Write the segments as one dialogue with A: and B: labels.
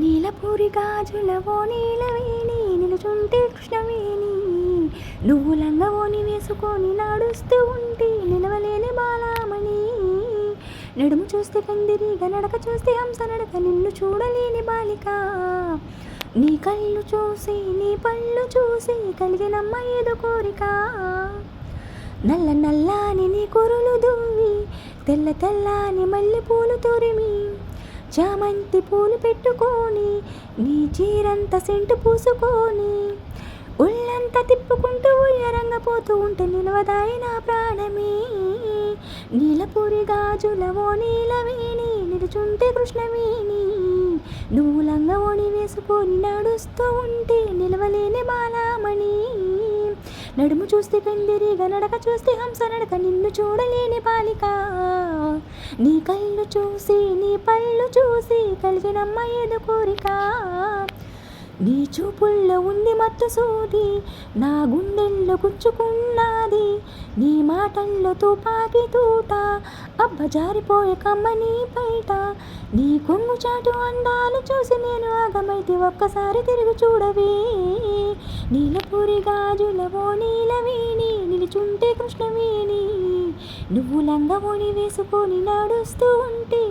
A: నీలపూరి గాజులవో నీలవేణి నిలుచుంటే కృష్ణవేణి. నువ్వు లంగవోని వేసుకొని నడుస్తూ ఉంటే నిలవలేని బాలామణి. నడుము చూస్తే కందిరిగా నడక చూస్తే హంస నడక నిన్ను చూడలేని బాలిక. నీ కళ్ళు చూసి నీ పళ్ళు చూసి కలిగినమ్మ ఏదో కోరిక. నల్ల నల్లాని నీ కురులు దువ్వి తెల్ల తెల్లాని మల్లె పూలు తురిమి. చామంతి పూలు పెట్టుకొని నీ చీరంత సెంటు పూసుకొని ఒళ్ళంతా తిప్పుకుంటూ ఉయ్యరంగ పోతూ ఉంటే నిలవదాయి నా ప్రాణమే. నీలపూరి గాజులవో నీలవేణి నిలుచుంటే కృష్ణవేణి నువ్వు ఓణి వేసుకొని నడుస్తూ ఉంటే నిలవలేని బాలామణి. నడుము చూస్తే కందిరిగా నడక చూస్తే హంస నడక నిన్ను చూడలేని బాలిక. నీ కళ్ళు చూసి నీ చూసి కలిగినమ్మ ఏదో కోరిక. నీ చూపుల్లో ఉంది మత్తు సూది నా గుండెల్లో గుచ్చుకున్నది. నీ మాటల్లో తుపాకి తూట అబ్బ జారిపోయే కమ్మని బయట నీ కొంగు చాటు అందాలు చూసి నేను ఆగమైతే ఒక్కసారి తిరిగి చూడవే. నీలపూరి గాజులవో నీలవేణి నిలుచుంటే కృష్ణవేణి. నువ్వు లంగవోని వేసుకొని నడుస్తూ ఉంటే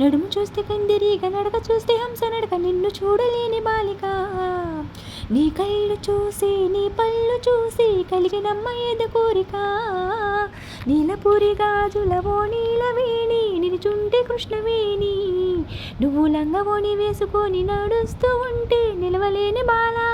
A: నడుము చూస్తే కందిరిగా నడక చూస్తే హంస నడక నిన్ను చూడలేని బాలిక. నీ కళ్ళు చూసి నీ పళ్ళు చూసి కలిగినమ్మ ఏదో కోరిక నీలపూరి గాజులవో నీలవేణి నిలుచుంటే కృష్ణవేణి నువ్వు లంగవోని వేసుకొని నడుస్తూ ఉంటే నిలవలేని బాలా.